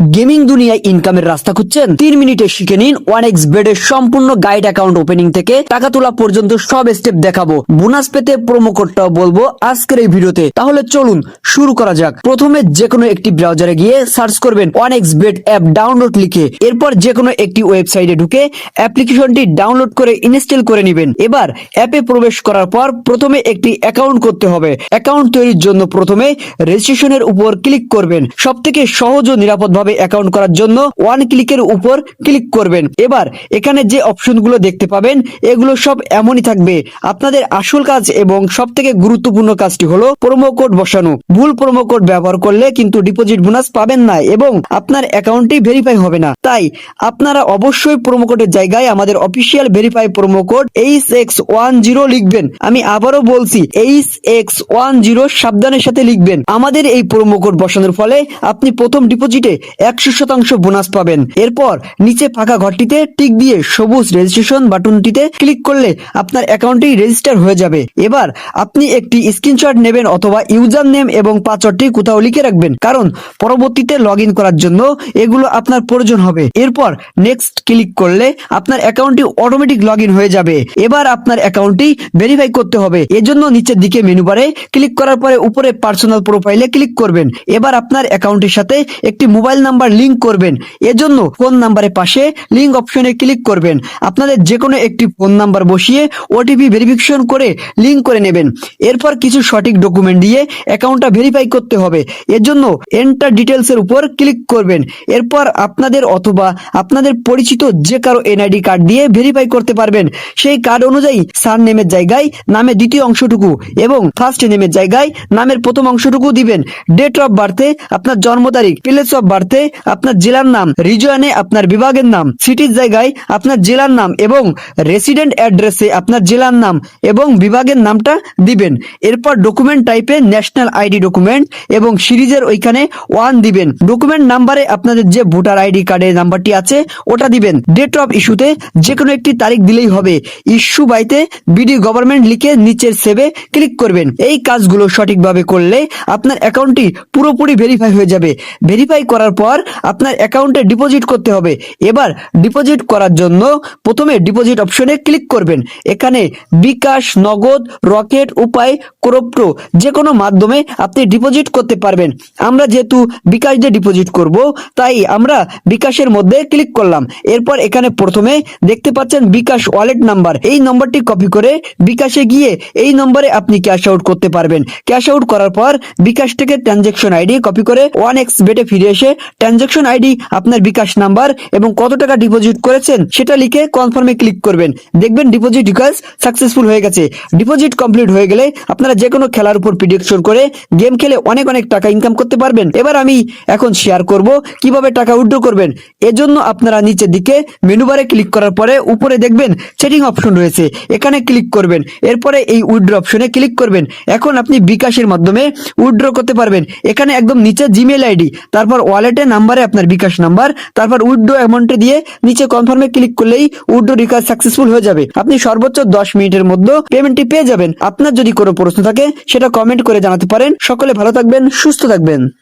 Gaming দুনিয়ায় ইনকামের রাস্তা খুঁজছেন? তিন মিনিটে শিখে নিন ওয়ান এক্স বেডের সম্পূর্ণ গাইড অ্যাকাউন্ট ওপেনিং থেকে টাকা তোলা পর্যন্ত সব স্টেপ দেখাবো। বোনাস পেতে প্রোমো কোডটাও বলব আজকের এই ভিডিওতে। তাহলে চলুন শুরু করা যাক। প্রথমে যে কোনো একটি ব্রাউজারে গিয়ে সার্চ করবেন one X bet app download লিখে। এরপর যে কোনো একটি ওয়েবসাইটে ঢুকে অ্যাপ্লিকেশনটি ডাউনলোড করে ইনস্টল করে নেবেন। এবার অ্যাপে প্রবেশ করার পর প্রথমে একটি অ্যাকাউন্ট করতে হবে। অ্যাকাউন্ট তৈরির জন্য প্রথমে রেজিস্ট্রেশনের উপর ক্লিক করবেন। সব থেকে সহজ ও নিরাপদভাবে অ্যাকাউন্ট করার জন্য ওয়ান ক্লিকের উপর ক্লিক করবেন। এবার এখানে যে অপশনগুলো দেখতে পাবেন, এগুলো সব এমনই থাকবে। আপনাদের আসল কাজ এবং সব থেকে গুরুত্বপূর্ণ কাজটি হলো প্রোমো কোড বসানো। ভুল প্রোমো কোড ব্যবহার করলে কিন্তু ডিপোজিট বোনাস পাবেন না এবং আপনার অ্যাকাউন্টটি ভেরিফাই হবে না। তাই আপনারা অবশ্যই প্রোমো কোডের জায়গায় আমাদের official verify promo code H X one zero লিখবেন। আমি আবারও বলছি এইচ এক্স ওয়ান জিরো সাবধানের সাথে লিখবেন। আমাদের এই প্রোমো কোড বসানোর ফলে আপনি প্রথম ডিপোজিটে একশো শতাংশ বোনাস পাবেন। এরপর নিচে ফাঁকা ঘরটিতে টিক দিয়ে সবুজ রেজিস্ট্রেশন বাটনটিতে ক্লিক করলে আপনার অ্যাকাউন্টটি রেজিস্টার হয়ে যাবে। এবার আপনি একটি স্ক্রিনশট নেবেন অথবা ইউজার নেম এবং পাসওয়ার্ডটি কোথাও লিখে রাখবেন। কারণ পরবর্তীতে লগ করার জন্য এগুলো আপনার প্রয়োজন হবে। এরপর নেক্সট ক্লিক করলে আপনার অ্যাকাউন্টটি অটোমেটিক লগ হয়ে যাবে। এবার আপনার অ্যাকাউন্টটি ভেরিফাই করতে হবে। এজন্য নিচের দিকে মেনু বারে ক্লিক করার পরে উপরে পার্সোনাল প্রোফাইলে ক্লিক করবেন। এবার আপনার অ্যাকাউন্টের সাথে একটি মোবাইল নাম্বার লিংক করবেন। এজন্য ফোন নাম্বারের পাশে লিংক অপশনে ক্লিক করবেন। আপনাদের যে কোনো একটি ফোন নাম্বার বসিয়ে ওটিপি ভেরিফিকেশন করে লিংক করে নেবেন। এরপর কিছু সঠিক ডকুমেন্ট দিয়ে অ্যাকাউন্টটা ভেরিফাই করতে হবে। এর জন্য এন্টার ডিটেলসের উপর ক্লিক করবেন। এরপর আপনাদের অথবা আপনাদের পরিচিত যে কারও এনআইডি কার্ড দিয়ে ভেরিফাই করতে পারবেন। সেই কার্ড অনুযায়ী সার নেমের জায়গায় নামের দ্বিতীয় অংশটুকু এবং ফার্স্ট নেমের জায়গায় নামের প্রথম অংশটুকু দিবেন। ডেট অফ বার্থে আপনার জন্ম তারিখ প্লেস অফ বার্থে আপনার জেলার নাম রিজনে আপনার বিভাগের নাম, সিটির জায়গায় আপনার জেলার নাম এবং রেসিডেন্ট অ্যাড্রেসে আপনার জেলার নাম এবং বিভাগের নামটা দিবেন। এরপর ডকুমেন্ট টাইপে ন্যাশনাল আইডি ডকুমেন্ট এবং সিরিজের ওইখানে ওয়ান দিবেন। ডকুমেন্ট নাম্বারে আপনাদের যে ভোটার আইডি কার্ডের নাম্বারটি আছে, ওটা দিবেন। ডেট অফ ইস্যুতে যে কোনো একটি তারিখ দিলেই হবে। ইস্যু বাইতে বিডি গভর্নমেন্ট লিখে নিচের সেভে ক্লিক করবেন। এই কাজগুলো সঠিকভাবে করলে আপনার অ্যাকাউন্টটি পুরোপুরি ভেরিফাই হয়ে যাবে। ভেরিফাই করার পর আপনার অ্যাকাউন্টে ডিপোজিট করতে হবে। এবার ডিপোজিট করার জন্য প্রথমে ডিপোজিট অপশনে ক্লিক করবেন। এখানে বিকাশ, নগদ, রকেট, উপায়, ক্রোপ্টো যে কোনো মাধ্যমে আপনি ডিপোজিট করতে পারবেন। আমরা যেহেতু বিকাশ দিয়ে ডিপোজিট করব, তাই আমরা বিকাশের মধ্যে ক্লিক করলাম। এরপর এখানে প্রথমে দেখতে পাচ্ছেন বিকাশ ওয়ালেট নাম্বার। এই নম্বরটি কপি করে বিকাশে গিয়ে এই নম্বরে আপনি ক্যাশ আউট করতে পারবেন। ক্যাশ আউট করার পর বিকাশ থেকে ট্রানজেকশন আইডি কপি করে ওয়ান এক্স বেটে ফিরে এসে ট্রানজেকশন আইডি আপনার বিকাশ নাম্বার এবং কত টাকা ডিপোজিট করেছেন সেটা লিখে কনফার্মে ক্লিক করবেন। দেখবেন ডিপোজিট রিকোয়েস্ট সাকসেসফুল হয়ে গেছে। ডিপোজিট কমপ্লিট হয়ে গেলে আপনারা যে কোনো খেলার উপর প্রিডিকশন করে গেম খেলে অনেক অনেক টাকা ইনকাম করতে পারবেন। এবার আমি এখন শেয়ার করব কীভাবে টাকা উইথড্র করবেন। এজন্য আপনারা নিচের দিকে মেনু বারে ক্লিক করার পরে উপরে দেখবেন সেটিং অপশন রয়েছে। এখানে ক্লিক করবেন। এরপরে এই উইথড্র অপশনে ক্লিক করবেন। এখন আপনি বিকাশের মাধ্যমে উইথড্র করতে পারবেন। এখানে একদম নিচে জিমেল আইডি তারপর ওয়ালেটে নাম্বারে আপনার বিকাশ নাম্বার, তারপর উইড্রো অ্যামাউন্টে দিয়ে নিচে কনফার্মে ক্লিক করলেই উইড্রো রিকাজ সাকসেসফুল হয়ে যাবে। আপনি সর্বোচ্চ দশ মিনিটের মধ্যে পেমেন্টটি পেয়ে যাবেন। আপনার যদি কোনো প্রশ্ন থাকে, সেটা কমেন্ট করে জানাতে পারেন। সকলে ভালো থাকবেন, সুস্থ থাকবেন।